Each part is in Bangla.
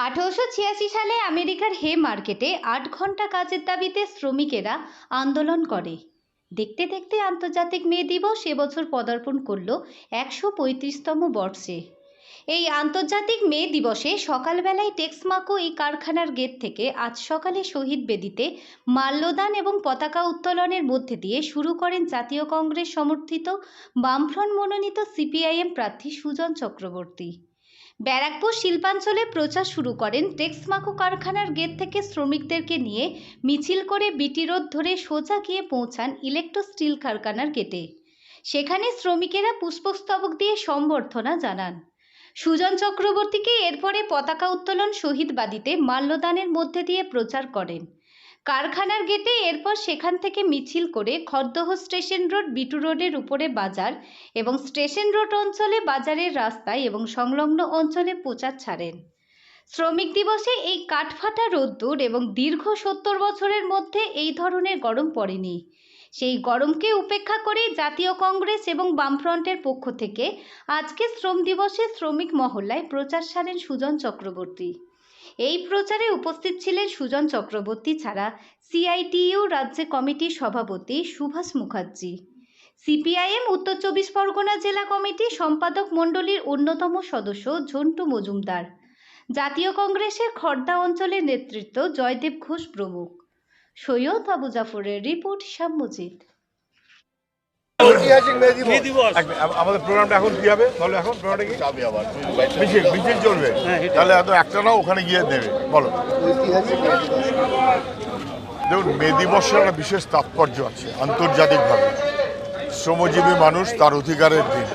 আঠারোশো ছিয়াশি সালে আমেরিকার হে মার্কেটে আট ঘণ্টা কাজের দাবিতে শ্রমিকেরা আন্দোলন করে। দেখতে দেখতে আন্তর্জাতিক মে দিবস এবছর পদার্পণ করল একশো পঁয়ত্রিশতম বর্ষে। এই আন্তর্জাতিক মে দিবসে সকালবেলায় টেক্সমাকো এই কারখানার গেট থেকে আজ সকালে শহীদ বেদিতে মাল্যদান এবং পতাকা উত্তোলনের মধ্যে দিয়ে শুরু করেন জাতীয় কংগ্রেস সমর্থিত বামফ্রন্ট মনোনীত সিপিআইএম প্রার্থী সুজন চক্রবর্তী। ব্যারাকপুর শিল্পাঞ্চলে প্রচার শুরু করেন টেক্সমাকো কারখানার গেট থেকে শ্রমিকদেরকে নিয়ে মিছিল করে বিটি রোড ধরে সোজা গিয়ে পৌঁছান ইলেকট্রো স্টিল কারখানার গেটে। সেখানে শ্রমিকেরা পুষ্পস্তবক দিয়ে সম্বর্ধনা জানান। সুজন চক্রবর্তীকে এরপরে পতাকা উত্তোলন শহীদ বাদিতে মাল্যদানের মধ্যে দিয়ে প্রচার করেন। কারখানার গেটে এরপর সেখান থেকে মিছিল করে খড়দহ স্টেশন রোড, বিটু রোডের উপরে বাজার এবং স্টেশন রোড অঞ্চলে বাজারের রাস্তায় এবং সংলগ্ন অঞ্চলে প্রচার ছাড়েন। শ্রমিক দিবসে এই কাঠফাটা রোদ্দুর এবং দীর্ঘ সত্তর বছরের মধ্যে এই ধরনের গরম পড়েনি। সেই গরমকে উপেক্ষা করে জাতীয় কংগ্রেস এবং বামফ্রন্টের পক্ষ থেকে আজকে শ্রম দিবসে শ্রমিক মহল্লায় প্রচার সারেন সুজন চক্রবর্তী। এই প্রচারে উপস্থিত ছিলেন সুজন চক্রবর্তী ছাড়া সিআইটিইউ রাজ্য কমিটির সভাপতি সুভাষ মুখার্জি। সিপিআইএম, উত্তর চব্বিশ পরগনা জেলা কমিটি সম্পাদক মণ্ডলীর অন্যতম সদস্য ঝন্টু মজুমদার। জাতীয় কংগ্রেসের খর্দা অঞ্চলের নেতৃত্ব জয়দেব ঘোষ প্রমুখ। সৈয়দ আবু জাফরের রিপোর্ট, শ্যামজিৎ। ঐতিহাসিক মে দিবস। মে দিবস। আমাদের প্রোগ্রামটা এখন কি হবে? বলো এখন প্রোগ্রামটা কি? যাবে আবার। মিছিল মিছিল চলবে। হ্যাঁ, তাহলে এত একটা নাও ওখানে গিয়ে দেবে। বলো। ঐতিহাসিক মে দিবস। দেখুন মে দিবসের একটা বিশেষ তাৎপর্য আছে আন্তর্জাতিকভাবে। শ্রমজীবী মানুষ তার অধিকারের দিন।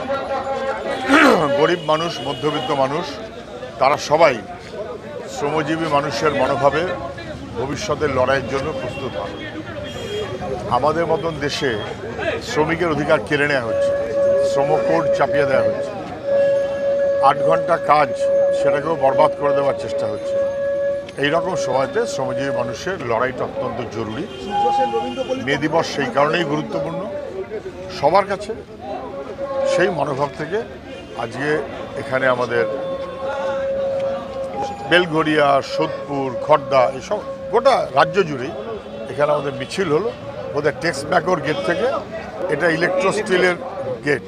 গরিব মানুষ মধ্যবিত্ত মানুষ তারা সবাই শ্রমজীবী মানুষের মনোভাবে ভবিষ্যতের লড়াইয়ের জন্য প্রস্তুত হন আমাদের মতন দেশে শ্রমিকের অধিকার কেড়ে নেওয়া হচ্ছে, শ্রম কোড চাপিয়ে দেওয়া হচ্ছে। আট ঘণ্টা কাজ সেটাকেও বরবাদ করে দেওয়ার চেষ্টা হচ্ছে। এই রকম সময়তে শ্রমজীবী মানুষের লড়াইটা অত্যন্ত জরুরি। মে দিবস সেই কারণেই গুরুত্বপূর্ণ। সবার কাছে সেই মনোভাব থেকে আজকে এখানে আমাদের বেলঘরিয়া সোদপুর খড়দা এসব গোটা রাজ্য জুড়েই এখানে আমাদের মিছিল হলো। ওদের টেক্স ব্যাকর গেট থেকে এটা ইলেকট্রো স্টিলের গেট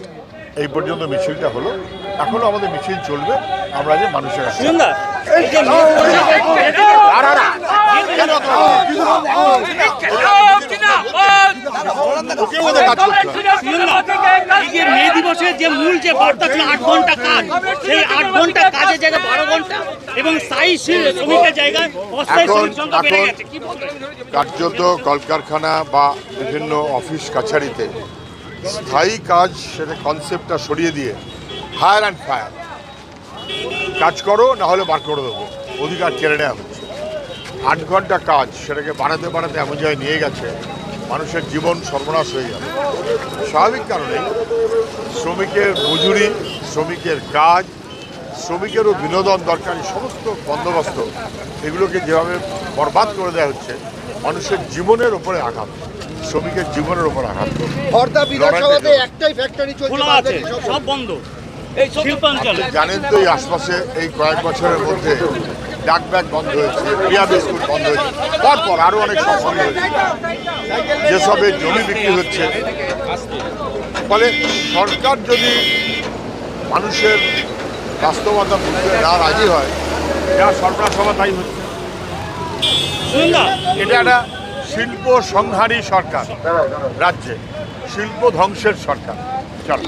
এই পর্যন্ত মিছিলটা হলো। এখনও আমাদের মিছিল চলবে আমরা যে মানুষের মে দিবসের যে মূল যে বার্তা ছিল আট ঘণ্টা কাজ। সেই আট ঘণ্টা কাজের জায়গায় বারো ঘণ্টা এবং স্থায়ী শ্রী- শ্রমিকের জায়গায় অস্থায়ী শ্রমিক সংখ্যা বেড়ে গেছে। কার্যত কলকারখানা বা বিভিন্ন অফিস কাছারিতে স্থায়ী কাজ সেটা কনসেপ্টটা সরিয়ে দিয়ে ফায়ার অ্যান্ড ফায়ার কাজ করো না হলে বার করে দেবো। অধিকার কেড়ে নেওয়া হচ্ছে। আট ঘণ্টা কাজ সেটাকে বাড়াতে বাড়াতে এমন জায়গায় নিয়ে গেছে মানুষের জীবন সর্বনাশ হয়ে যাবে। স্বাভাবিক কারণে শ্রমিকের মজুরি শ্রমিকের কাজ শ্রমিকেরও বিনোদন দরকার এই সমস্ত বন্দোবস্ত এগুলোকে যেভাবে বরবাদ করে দেওয়া হচ্ছে মানুষের জীবনের উপরে আঘাত শ্রমিকের জীবনের উপর আঘাত। খড়দা বিধানসভাতে একটাই ফ্যাক্টরি চলছে সব বন্ধ। এই শিল্পাঞ্চলে জানেন তো এই আশপাশে এই কয়েক বছরের মধ্যে ডাক ব্যাগ বন্ধ হয়েছে রিয়া বিস্কুট বন্ধ হয়েছে। পরপর আরও অনেক বন্ধ হয়েছে। যেসবের জমি বিক্রি হচ্ছে ফলে সরকার যদি মানুষের বাস্তবতা বুঝতে না রাজি হয় যা সরকার সভা তাই হচ্ছে। এটা একটা শিল্প সংহারী সরকার রাজ্যে। শিল্প ধ্বংসের সরকার। চলো।